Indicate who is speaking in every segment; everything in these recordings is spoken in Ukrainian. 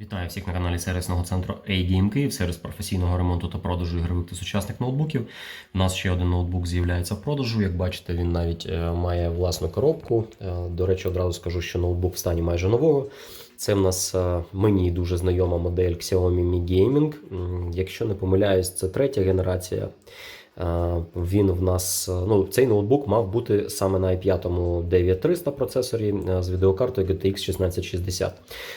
Speaker 1: Вітаю всіх на каналі сервісного центру A-Game Київ, сервіс професійного ремонту та продажу ігрових та сучасних ноутбуків. У нас ще один ноутбук з'являється в продажу. Як бачите, він навіть е, має власну коробку. Е, До речі, одразу скажу, що ноутбук в стані майже нового. Це в нас е, мені дуже знайома модель Xiaomi Mi Gaming. Якщо не помиляюсь, це третя генерація. Е, Він в нас е, ну цей ноутбук мав бути саме на i5 9300 процесорі е, з відеокартою GTX 1660.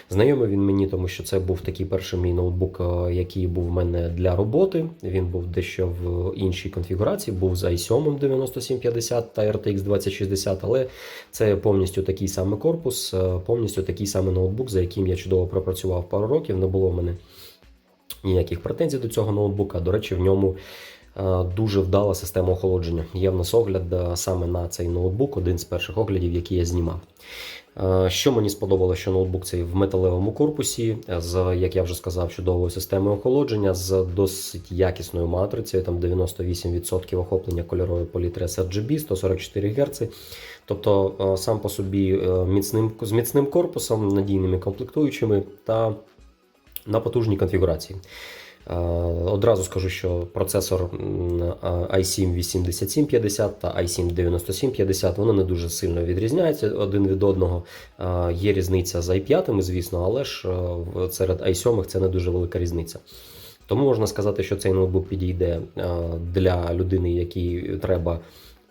Speaker 1: Знайомий він мені, тому що це був такий перший мій ноутбук, який був в мене для роботи. Він був дещо в іншій конфігурації, був з i7 9750 та RTX 2060, але це повністю такий самий корпус, повністю такий самий ноутбук, за яким я чудово пропрацював пару років. Не було в мене ніяких претензій до цього ноутбука. До речі, в ньому дуже вдала система охолодження. Є в нас огляд е, саме на цей ноутбук, один з перших оглядів, які я знімав. Е, Що мені сподобалося, що ноутбук цей в металевому корпусі, е, з, як я вже сказав, чудовою системою охолодження, з досить якісною матрицею, там 98% охоплення кольорової палітри sRGB, 144 Гц. Тобто е, сам по собі е, міцним, з міцним корпусом, надійними комплектуючими та на потужній конфігурації. Е, Одразу скажу, що процесор е, i7 8750 та i7 9750 вони не дуже сильно відрізняються один від одного. Е, Є різниця з i5, звісно, але ж серед i7 це не дуже велика різниця. Тому можна сказати, що цей ноутбук підійде для людини, якій треба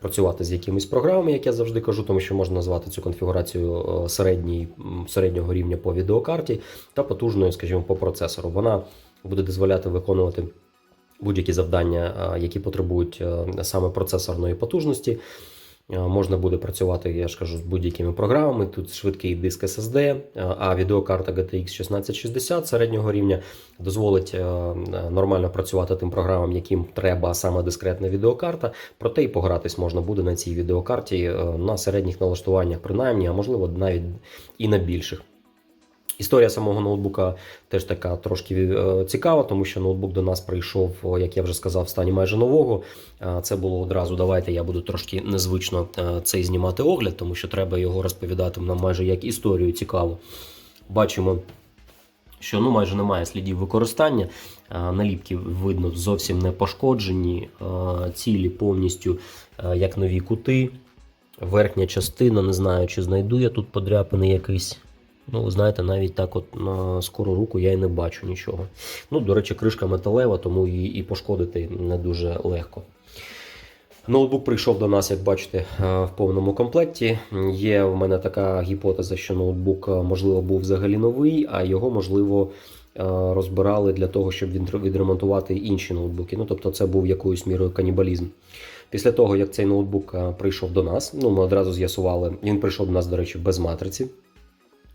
Speaker 1: працювати з якимись програмами, як я завжди кажу, тому що можна назвати цю конфігурацію середній, середнього рівня по відеокарті та потужною, скажімо, по процесору. Вона буде дозволяти виконувати будь-які завдання, е, які потребують е, саме процесорної потужності. Е, Можна буде працювати, я ж кажу, з будь-якими програмами. Тут швидкий диск SSD, а відеокарта GTX 1660 середнього рівня дозволить нормально працювати тим програмам, яким треба саме дискретна відеокарта. Проте і погратись можна буде на цій відеокарті на середніх налаштуваннях, принаймні, а можливо навіть і на більших. Історія самого ноутбука теж така трошки е, цікава, тому що ноутбук до нас прийшов, як я вже сказав, в стані майже нового. Е, Це було одразу. Давайте я буду трошки незвично е, цей знімати огляд, тому що треба його розповідати нам майже як історію цікаву. Бачимо, що ну майже немає слідів використання. Е, Наліпки видно зовсім не пошкоджені, е, цілі повністю е, як нові кути. Верхня частина, не знаю, чи знайду я тут подряпини якийсь. Ну, ви знаєте, навіть так от на скору руку я і не бачу нічого. Ну, до речі, кришка металева, тому її і пошкодити не дуже легко. Ноутбук прийшов до нас, як бачите, е, в повному комплекті. Є в мене така гіпотеза, що ноутбук, е, можливо, був взагалі новий, а його, можливо, е, розбирали для того, щоб відремонтувати інші ноутбуки. Ну, тобто, це був якоюсь мірою канібалізм. Після того, як цей ноутбук прийшов до нас, ну, ми одразу з'ясували, він прийшов до нас, до речі, без матриці.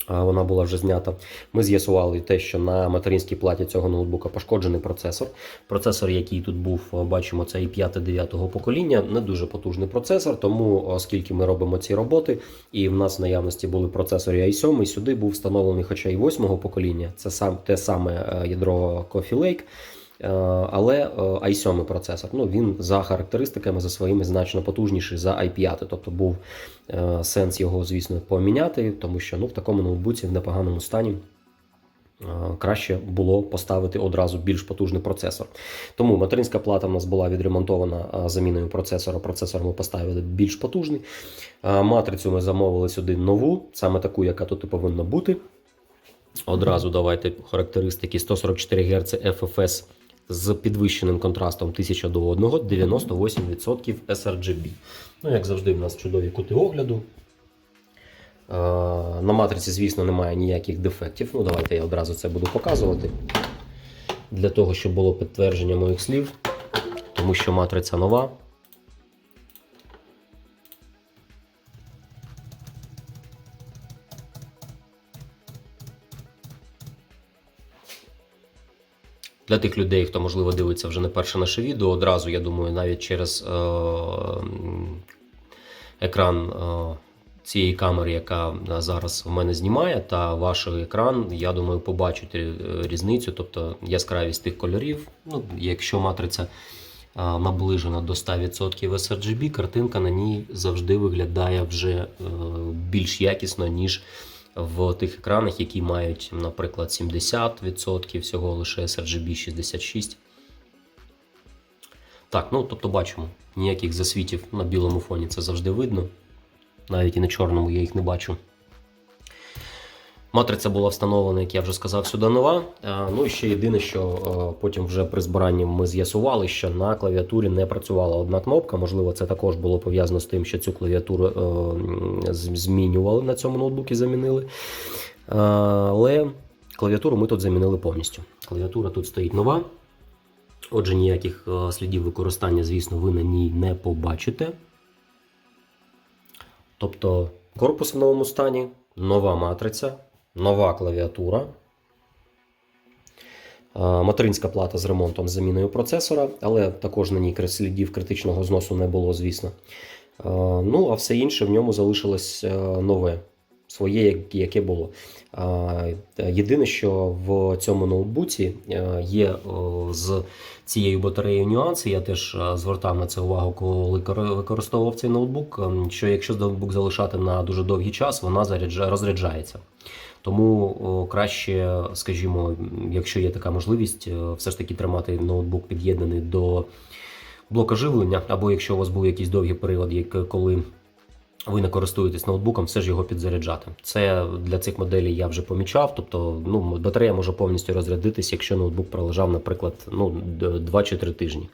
Speaker 1: Вона була вже знята. Ми з'ясували те, що на материнській платі цього ноутбука пошкоджений процесор. Процесор, який тут був, бачимо, це і 5-9 покоління, не дуже потужний процесор. Тому, оскільки ми робимо ці роботи, і в нас в наявності були процесори i7, сюди був встановлений, хоча й 8 покоління, це сам те саме е, ядро Coffee Lake. Е, Але е, i7 процесор, ну він за характеристиками за своїми значно потужніший за i5, тобто був е, сенс його, звісно, поміняти, тому що ну, в такому ноутбуці в непоганому стані краще було поставити одразу більш потужний процесор. Тому материнська плата в нас була відремонтована заміною процесора. Процесор ми поставили більш потужний. Матрицю ми замовили сюди нову, саме таку, яка тут і повинна бути. Одразу давайте характеристики 144 Гц FFS з підвищеним контрастом 1000 до 1, 98% sRGB. Ну, як завжди, в нас чудові кути огляду. Е, На матриці, звісно, немає ніяких дефектів. Ну, давайте я одразу це буду показувати. Для того, щоб було підтвердження моїх слів, тому що матриця нова. Для тих людей, хто можливо дивиться вже не перше наше відео, одразу я думаю, навіть через е, екран е, цієї камери, яка е, зараз в мене знімає, та ваш екран, я думаю, побачите різницю, тобто яскравість тих кольорів. Ну, якщо матриця е, наближена до 100% sRGB, картинка на ній завжди виглядає вже е, більш якісно, ніж в тих екранах, які мають, наприклад, 70% всього лише sRGB 66. Так, ну тобто бачимо, ніяких засвітів на білому фоні це завжди видно. Навіть і на чорному я їх не бачу. Матриця була встановлена, як я вже сказав, сюди нова. Е, Ну і ще єдине, що е, потім вже при збиранні ми з'ясували, що на клавіатурі не працювала одна кнопка. Можливо, це також було пов'язано з тим, що цю клавіатуру е, змінювали на цьому ноутбуці, замінили. Але клавіатуру ми тут замінили повністю. Клавіатура тут стоїть нова. Отже, ніяких слідів використання, звісно, ви на ній не побачите. Тобто корпус в новому стані, нова матриця, нова клавіатура. Е, Материнська плата з ремонтом з заміною процесора, але також на ній слідів критичного зносу не було, звісно. Е, Ну, а все інше в ньому залишилось е, нове, своє, яке було. Єдине, що в цьому ноутбуці є з цією батареєю нюанси. Я теж звертав на це увагу, коли використовував цей ноутбук. ем, Що якщо ноутбук залишати на дуже довгий час, вона розряджається. Тому краще, скажімо, якщо є така можливість, е, все ж таки тримати ноутбук під'єднаний до блока живлення, або якщо у вас був якийсь довгий період, як коли ви не користуєтесь ноутбуком, все ж його підзаряджати. Це для цих моделей я вже помічав. Тобто, ну, батарея може повністю розрядитись, якщо ноутбук пролежав, наприклад, ну, 2 чи 3 тижні.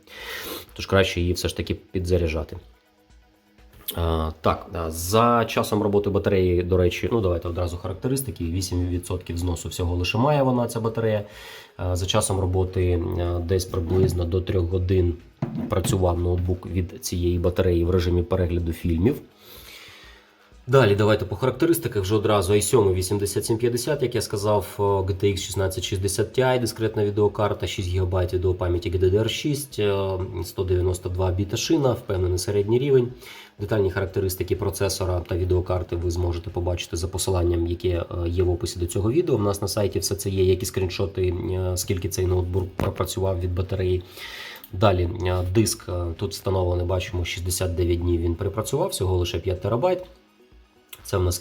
Speaker 1: Тож краще її все ж таки підзаряджати. А, так, за часом роботи батареї, до речі, ну давайте одразу характеристики. 8% зносу всього лише має вона ця батарея. За часом роботи десь приблизно до 3 годин працював ноутбук від цієї батареї в режимі перегляду фільмів. Далі давайте по характеристиках вже одразу i7 8750, як я сказав, GTX 1660 Ti, дискретна відеокарта, 6 ГБ відеопам'яті GDDR6, е, 192 біта шина, впевнений середній рівень. Детальні характеристики процесора та відеокарти ви зможете побачити за посиланням, яке е, є в описі до цього відео. У нас на сайті все це є, як і скріншоти, е, скільки цей ноутбук пропрацював від батареї. Далі е, диск тут встановлений, бачимо, 69 днів він припрацював, всього лише 5 терабайт. Це в нас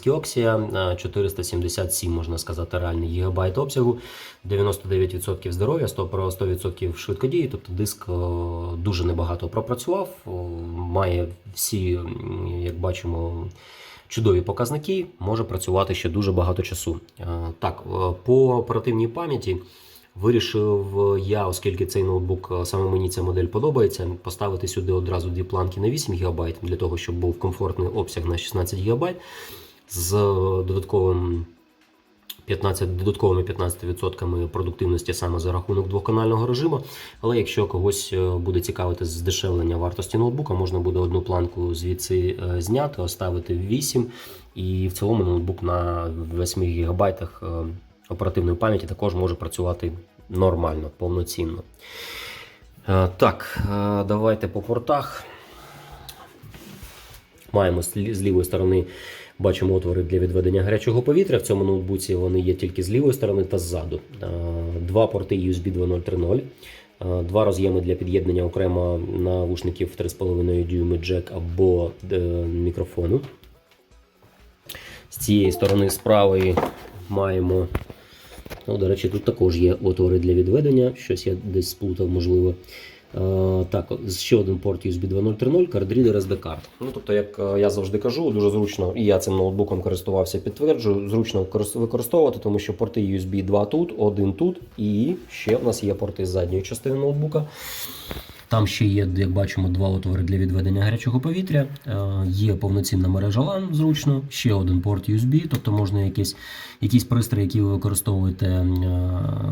Speaker 1: е, 477, можна сказати, реальний гігабайт обсягу, 99% здоров'я, 100% про 100% швидкодії. Тобто диск е, дуже небагато пропрацював, е, має всі, як бачимо, чудові показники, може працювати ще дуже багато часу. Е, Так, е, по оперативній пам'яті. Вирішив я, оскільки цей ноутбук е, саме мені ця модель подобається, поставити сюди одразу дві планки на 8 ГБ для того, щоб був комфортний обсяг на 16 ГБ з додатковим 15, додатковими 15% продуктивності саме за рахунок двоканального режиму. Але якщо когось е, буде цікавити здешевлення вартості ноутбука, можна буде одну планку звідси е, зняти, оставити 8, і в цілому ноутбук на 8 ГБ е, оперативної пам'яті також може працювати нормально, повноцінно. Е, Так, е, давайте по портах. Маємо з лівої сторони бачимо отвори для відведення гарячого повітря. В цьому ноутбуці вони є тільки з лівої сторони та ззаду. Е, Два порти USB 2.0.3.0. е, Два роз'єми для під'єднання окремо навушників 3,5 дюйми джек або мікрофону. З цієї сторони з правої маємо. Ну, до речі, тут також є отвори для відведення. Щось я десь сплутав, можливо. Е, так, ще один порт USB 2.0.3.0, кардрідер SD карт. Ну, тобто, як е, я завжди кажу, дуже зручно, і я цим ноутбуком користувався, підтверджую, зручно використовувати, тому що порти USB 2 тут, один тут, і ще в нас є порти з задньої частини ноутбука. Там ще є, як бачимо, два отвори для відведення гарячого повітря. Е, Є повноцінна мережа LAN, зручно, ще один порт USB, тобто можна якісь, якісь пристрої, які ви використовуєте е,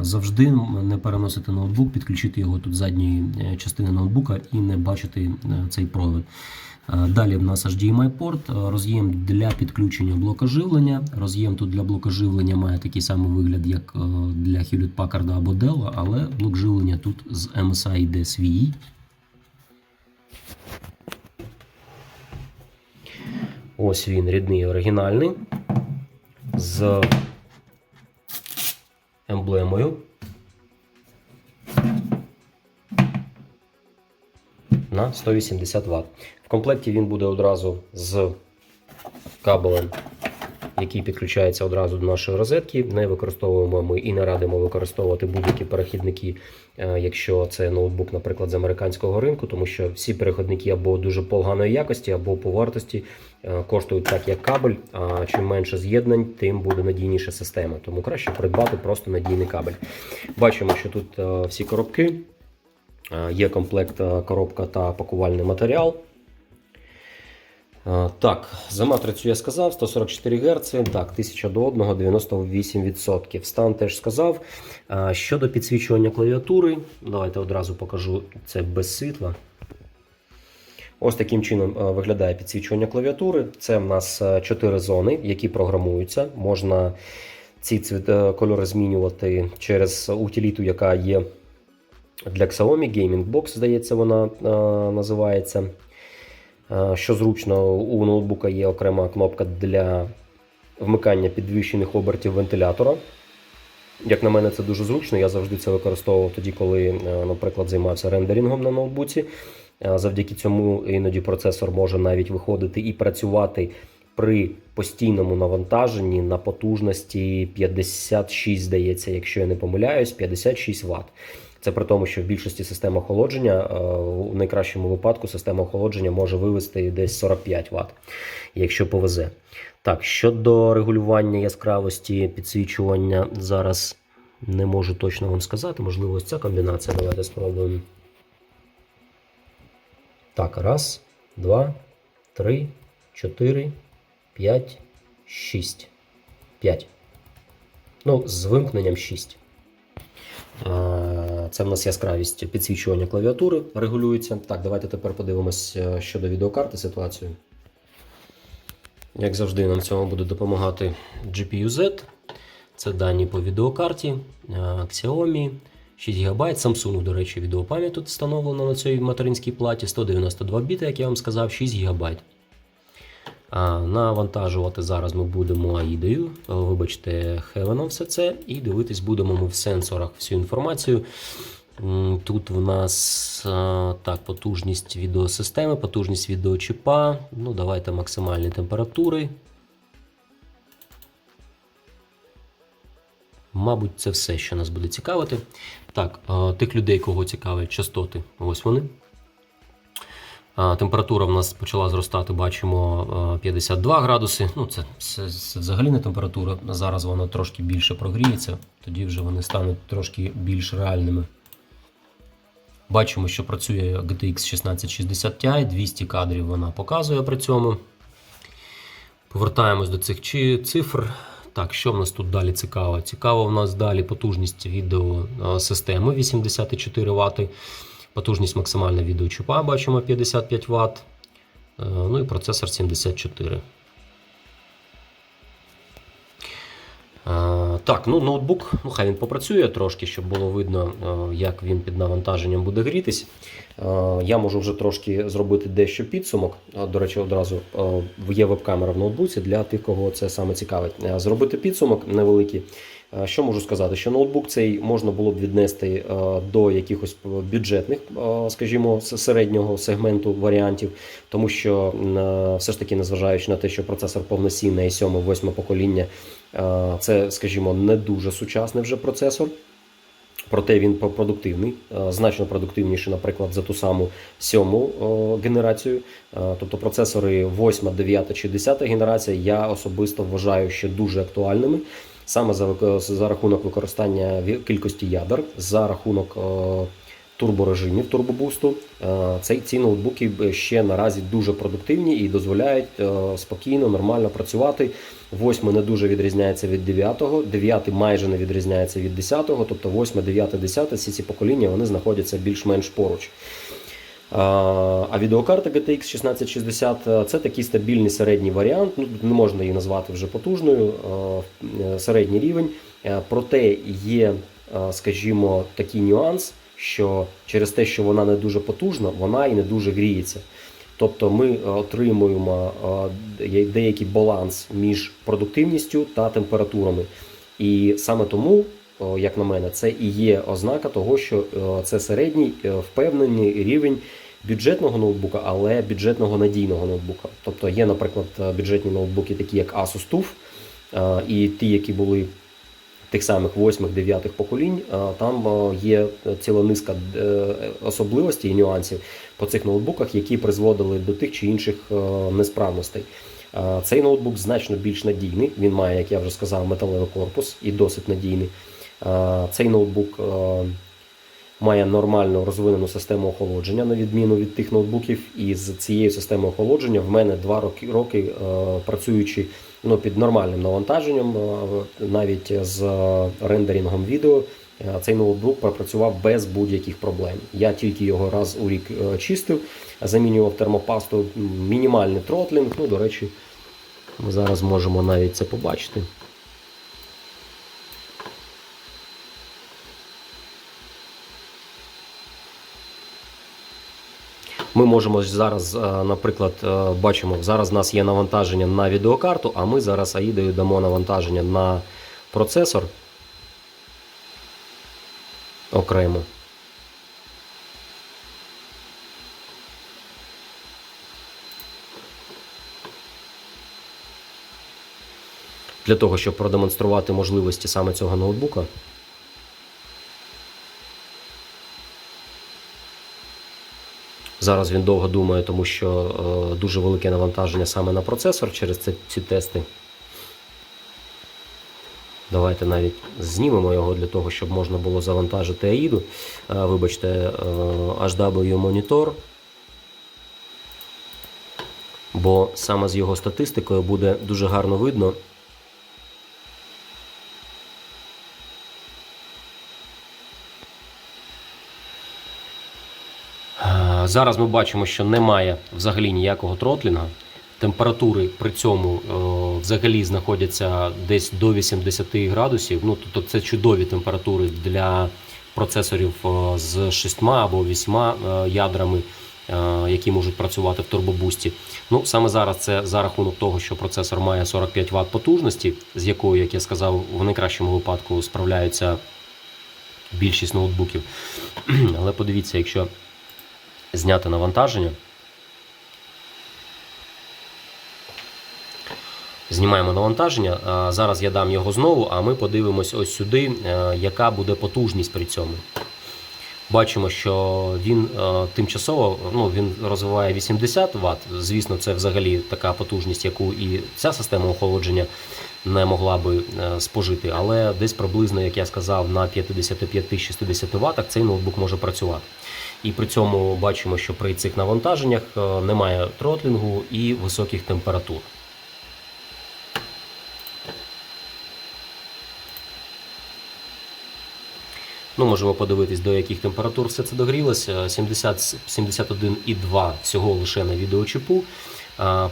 Speaker 1: завжди, не переносити ноутбук, підключити його тут задньої е, частини ноутбука і не бачити цей провід. Далі в нас HDMI порт, роз'єм для підключення блока живлення. Роз'єм тут для блока живлення має такий самий вигляд, як для Hewlett Packard або Dell, але блок живлення тут з MSI йде свій. Ось він рідний оригінальний з емблемою. На 180 Вт. В комплекті він буде одразу з кабелем який підключається одразу до нашої розетки. Не використовуємо ми і не радимо використовувати будь-які перехідники, е, якщо це ноутбук, наприклад, з американського ринку, тому що всі перехідники або дуже поганої якості, або по вартості е, коштують так, як кабель. А чим менше з'єднань, тим буде надійніша система. Тому краще придбати просто надійний кабель. Бачимо, що тут е, всі коробки. Є комплект коробка та пакувальний матеріал. Е, Так, за матрицю я сказав, 144 Гц, так, 1000 до 1, 98%. Стан теж сказав. Е, Щодо підсвічування клавіатури, давайте одразу покажу це без світла. Ось таким чином е, виглядає підсвічування клавіатури. Це в нас 4 зони, які програмуються. Можна ці кольори змінювати через утиліту, яка є для Xiaomi Gaming Box, здається, вона називається. Е, Що зручно, у ноутбука є окрема кнопка для вмикання підвищених обертів вентилятора. Як на мене, це дуже зручно. Я завжди це використовував тоді, коли, е, наприклад, займався рендерінгом на ноутбуці. Е, Завдяки цьому іноді процесор може навіть виходити і працювати при постійному навантаженні на потужності 56, здається, якщо я не помиляюсь, 56 Вт. Це при тому, що в більшості систем охолодження, е, у найкращому випадку, система охолодження може вивести десь 45 Вт, якщо повезе. Так, щодо регулювання яскравості підсвічування, зараз не можу точно вам сказати. Можливо, ось ця комбінація. Давайте спробуємо. Так, раз, два, три, чотири, п'ять, шість. П'ять. Ну, з вимкненням 6. Це в нас яскравість підсвічування клавіатури регулюється. Так, давайте тепер подивимось е, щодо відеокарти ситуацію. Як завжди, нам цьому буде допомагати GPU-Z. Це дані по відеокарті е, Xiaomi 6 ГБ. Samsung, до речі, відеопам'ять тут встановлено на цій материнській платі 192 біти, як я вам сказав, 6 ГБ. Навантажувати зараз ми будемо е, вибачте, Heaven все це, і дивитись будемо ми в сенсорах всю інформацію. Тут в нас так, потужність відеосистеми, потужність відеочіпа. Ну, давайте максимальні температури. Мабуть, це все, що нас буде цікавити. Так, тих людей, кого цікавлять частоти, ось вони. Температура в нас почала зростати, бачимо 52 градуси. Ну, це, це, це взагалі не температура. Зараз воно трошки більше прогріється, тоді вже вони стануть трошки більш реальними. Бачимо, що працює GTX 1660 Ti, 200 кадрів вона показує при цьому. Повертаємось до цих цифр. Так, що в нас тут далі цікаво? Цікаво в нас далі потужність відеосистеми 84 Вт. Потужність максимальна відеочіпа бачимо 55 Вт. Е, Ну і процесор 74. Е, Так, ну ноутбук, ну хай він попрацює трошки, щоб було видно, е, як він під навантаженням буде грітись. Я можу вже трошки зробити дещо підсумок. До речі, одразу є веб-камера в ноутбуці для тих, кого це саме цікавить. Зробити підсумок невеликий. Е, Що можу сказати? Що ноутбук цей можна було б віднести е, до якихось бюджетних, е, скажімо, середнього сегменту варіантів, тому що все ж таки, незважаючи на те, що процесор повноцінний i 7-8 покоління, це, скажімо, не дуже сучасний вже процесор. Проте він продуктивний, значно продуктивніший, наприклад, за ту саму сьому генерацію. Тобто процесори 8, 9 чи 10 генерація я особисто вважаю ще дуже актуальними. Саме за, за рахунок використання кількості ядер, за рахунок е, турборежимів турбобусту. Е, Цей, ці ноутбуки ще наразі дуже продуктивні і дозволяють е, спокійно, нормально працювати. Восьмий не дуже відрізняється від 9-го, 9 майже не відрізняється від 10-го, тобто 8, 9, 10, всі ці покоління вони знаходяться більш-менш поруч. А відеокарта GTX 1660 е, це такий стабільний середній варіант. Ну, не можна її назвати вже потужною, е, середній рівень. Е, Проте є, е, скажімо, такий нюанс, що через те, що вона не дуже потужна, вона і не дуже гріється. Тобто ми е, отримуємо е, деякий баланс між продуктивністю та температурами. І саме тому, як на мене, це і є ознака того, що е, це середній е, впевнений рівень бюджетного ноутбука, але бюджетного надійного ноутбука. Тобто є, наприклад, е, бюджетні ноутбуки, такі як Asus TUF, Е, І ті, які були тих самих 8-9 поколінь, е, там е, є ціла низка е, особливостей і нюансів по цих ноутбуках, які призводили до тих чи інших е, несправностей. Е, Цей ноутбук значно більш надійний. Він має, як я вже сказав, металевий корпус і досить надійний. Е, Цей ноутбук е, має нормальну розвинену систему охолодження, на відміну від тих ноутбуків. І з цією системою охолодження в мене два роки, роки е, працюючи ну, під нормальним навантаженням, навіть з рендерінгом відео. Цей ноутбук пропрацював без будь-яких проблем. Я тільки його раз у рік чистив, замінював термопасту, мінімальний тротлінг. Ну, до речі, ми зараз можемо навіть це побачити. Ми можемо зараз, е, наприклад, е, бачимо, зараз у нас є навантаження на відеокарту, а ми зараз аїдою дамо навантаження на процесор окремо. Для того, щоб продемонструвати можливості саме цього ноутбука. Зараз він довго думає, тому що е, дуже велике навантаження саме на процесор через ці тести. Давайте навіть знімемо його для того, щоб можна було завантажити AIDу. Е, вибачте, е, HW монітор. Бо саме з його статистикою буде дуже гарно видно. Зараз ми бачимо, що немає взагалі ніякого тротлінга. Температури при цьому е, взагалі знаходяться десь до 80 градусів. Ну, тобто це чудові температури для процесорів е, з 6 або 8 е, ядрами, е, які можуть працювати в турбобусті. Ну, саме зараз це за рахунок того, що процесор має 45 Вт потужності, з якою, як я сказав, в найкращому випадку справляються більшість ноутбуків. Але подивіться, якщо зняти навантаження. Знімаємо навантаження. Зараз я дам його знову, а ми подивимось ось сюди, е, яка буде потужність при цьому. Бачимо, що він е, тимчасово ну, він розвиває 80 Вт. Звісно, це взагалі така потужність, яку і ця система охолодження не могла би е, спожити. Але десь приблизно, як я сказав, на 55-60 Вт цей ноутбук може працювати. І при цьому бачимо, що при цих навантаженнях е, немає тротлінгу і високих температур. Ну, можемо подивитись, до яких температур все це догрілося. 71,2 всього лише на відеочіпу.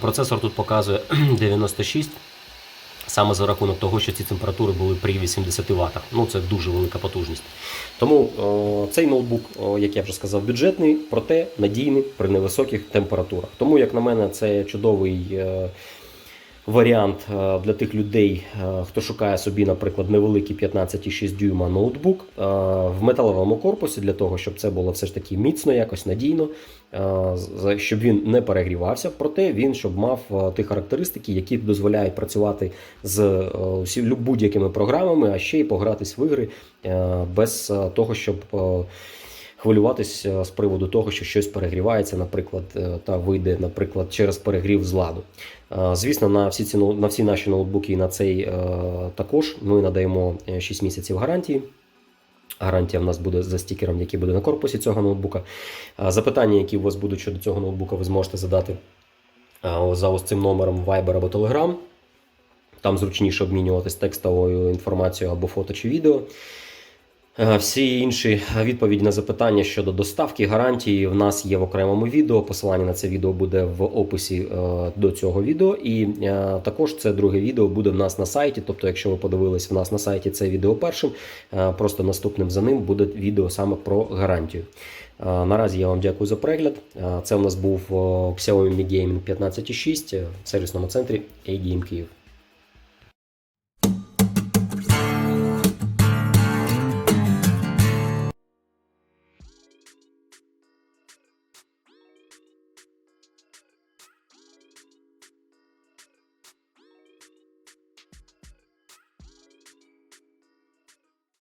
Speaker 1: Процесор тут показує 96. Саме за рахунок того, що ці температури були при 80 Вт. Ну, це дуже велика потужність. Тому о, цей ноутбук, о, як я вже сказав, бюджетний, проте надійний при невисоких температурах. Тому, як на мене, це чудовий е, варіант е, для тих людей, е, хто шукає собі, наприклад, невеликий 15,6 дюйма ноутбук е, в металевому корпусі, для того, щоб це було все ж таки міцно, якось надійно, щоб він не перегрівався, проте він щоб мав ті характеристики, які дозволяють працювати з будь-якими програмами, а ще й погратись в ігри без того, щоб. Хвилюватись е, з приводу того, що щось перегрівається, наприклад, е, та вийде, наприклад, через перегрів з ладу. Е, Звісно, на всі ці на всі наші ноутбуки і на цей також ми надаємо е, 6 місяців гарантії. Гарантія в нас буде за стікером, який буде на корпусі цього ноутбука. Запитання, які у вас будуть щодо цього ноутбука, ви зможете задати за ось цим номером Viber або Telegram. Там зручніше обмінюватись текстовою інформацією або фото чи відео. Е, Всі інші відповіді на запитання щодо доставки гарантії в нас є в окремому відео. Посилання на це відео буде в описі е, до цього відео. І е, також це друге відео буде в нас на сайті. Тобто, якщо ви подивились в нас на сайті це відео першим, просто наступним за ним буде відео саме про гарантію. Наразі я вам дякую за перегляд. Це у нас був Xiaomi Mi Gaming 15.6 в сервісному центрі ADM Київ.